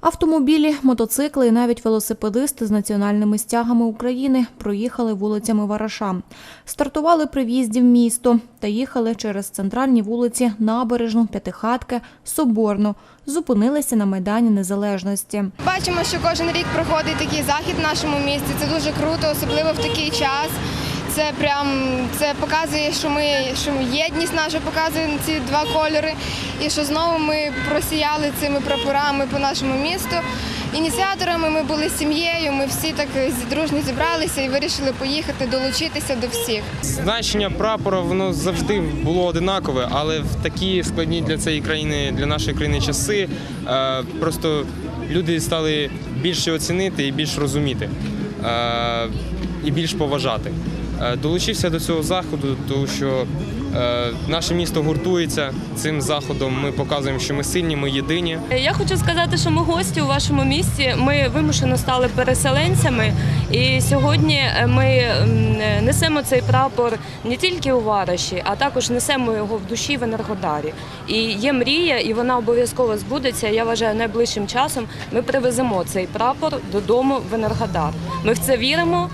Автомобілі, мотоцикли і навіть велосипедисти з національними стягами України проїхали вулицями Вараша. Стартували при в'їзді в місто та їхали через центральні вулиці Набережну, П'ятихатки, Соборну. Зупинилися на Майдані Незалежності. Бачимо, що кожен рік проходить такий захід в нашому місті. Це дуже круто, особливо в такий час. Це прям це показує, що ми що єдність наша показує ці два кольори, і що знову ми просіяли цими прапорами по нашому місту. Ініціаторами ми були сім'єю. Ми всі так дружньо зібралися і вирішили поїхати, долучитися до всіх. Значення прапора воно завжди було одинакове, але в такі складні для цієї країни, для нашої країни часи, е, просто люди стали більше оцінити і більш розуміти, е, і більш поважати. Е, Долучився до цього заходу, тому що е, наше місто гуртується цим заходом. Ми показуємо, що ми сильні, ми єдині. Я хочу сказати, що ми гості у вашому місті. Ми вимушено стали переселенцями, і сьогодні ми несемо цей прапор не тільки у Вараші, а також несемо його в душі в Енергодарі. І є мрія, і вона обов'язково збудеться. Я вважаю, найближчим часом ми привеземо цей прапор додому в Енергодар. Ми в це віримо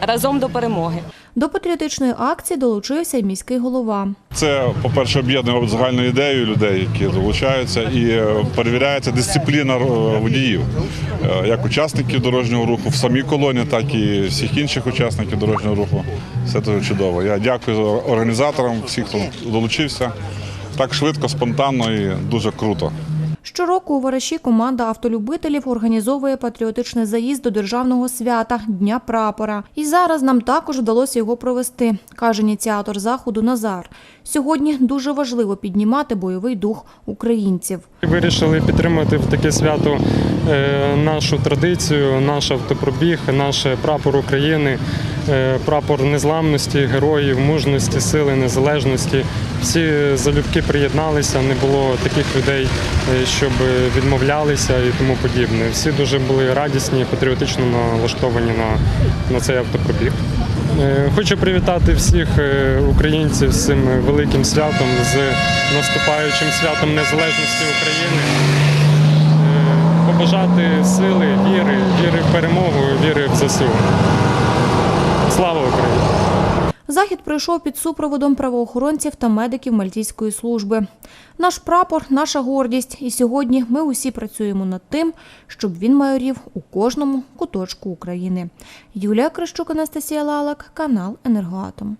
разом до перемоги. До патріотичної акції долучився й міський голова. Це, по-перше, об'єднує загальну ідею людей, які долучаються, і е, перевіряється дисципліна е, водіїв, Е, як учасників дорожнього руху в самій колоні, так і всіх інших учасників дорожнього руху. Все дуже чудово. Я дякую організаторам, всіх, хто долучився. Так швидко, спонтанно і дуже круто. Щороку у Вараші команда автолюбителів організовує патріотичний заїзд до державного свята Дня прапора. І зараз нам також вдалося його провести, каже ініціатор заходу Назар. Сьогодні дуже важливо піднімати бойовий дух українців. Вирішили підтримати в таке свято е, нашу традицію, наш автопробіг, наш прапор України, прапор незламності, героїв, мужності, сили, незалежності. Всі залюбки приєдналися, не було таких людей, е, щоб відмовлялися і тому подібне. Всі дуже були радісні, патріотично налаштовані на, на цей автопробіг. Е, Хочу привітати всіх е, українців з цим великим святом, з наступаючим святом незалежності України. Е, Побажати сили, віри, віри в перемогу, віри в ЗСУ. Слава Україні! Захід пройшов під супроводом правоохоронців та медиків Мальтійської служби. Наш прапор наша гордість, і сьогодні ми усі працюємо над тим, щоб він майорів у кожному куточку України. Юлія Крищук, Анастасія Лалак, канал Енергоатом.